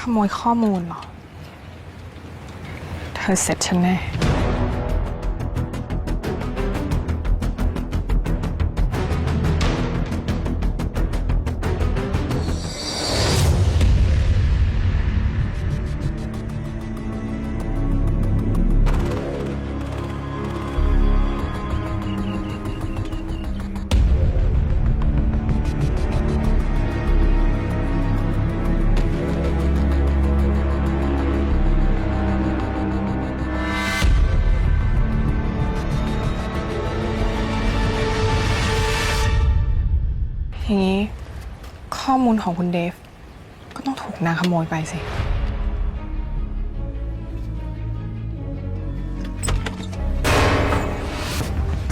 ขโมยข้อมูลเหรอ เธอเสร็จฉันแน่ อย่างนี้ข้อมูลของคุณเดฟ ก็ต้องถูกนางขโมยไปสิ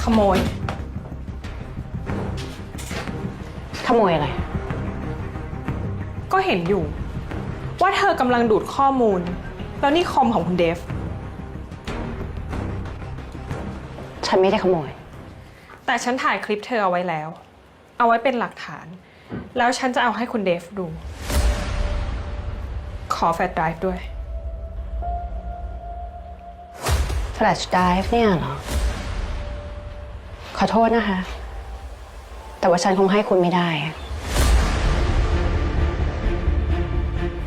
ขโมย ขโมยอะไร ก็เห็นอยู่ ว่าเธอกำลังดูดข้อมูล แล้วนี่คอมของคุณเดฟ ฉันไม่ได้ขโมย แต่ฉันถ่ายคลิปเธอเอาไว้แล้ว เอาไว้เป็นหลักฐาน แล้วฉันจะเอาให้คุณเดฟดู ขอแฟลชไดรฟ์ด้วย Flash Drive เนี่ยเหรอ ขอโทษนะคะ แต่ว่าฉันคงให้คุณไม่ได้อะ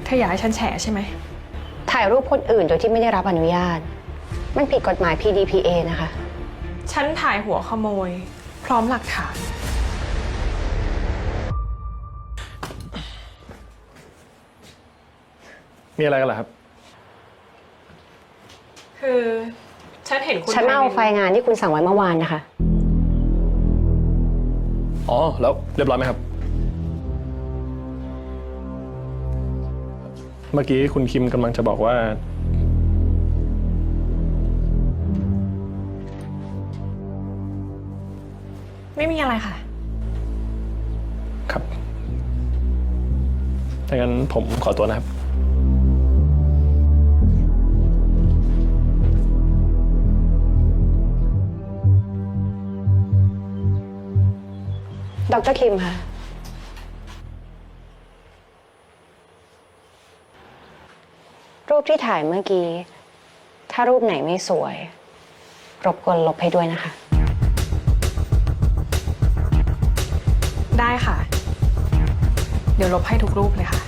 เธออยากให้ฉันแฉใช่ไหม ถ่ายรูปคนอื่นโดยที่ไม่ได้รับอนุญาต มันผิดกฎหมาย PDPA นะคะ ฉันถ่ายหัวขโมย พร้อมหลักฐาน มีอะไรกันเหรอครับ คือ ฉันเห็นคุณฉันมาเอาทไฟล์งานที่คุณสั่งไว้เมื่อวานนะคะ อ๋อ แล้วเรียบร้อยไหมครับ เมื่อกี้คุณคิมกำลังจะบอกว่า ไม่มีอะไรค่ะ ครับถ้างั้นผมขอตัวนะครับ ดรคิมค่ะ รูปที่ถ่ายเมื่อกี้ ถ้ารูปไหนไม่สวย รบกวนลบให้ด้วยนะคะ ได้ค่ะ เดี๋ยวลบให้ทุกรูปเลยค่ะ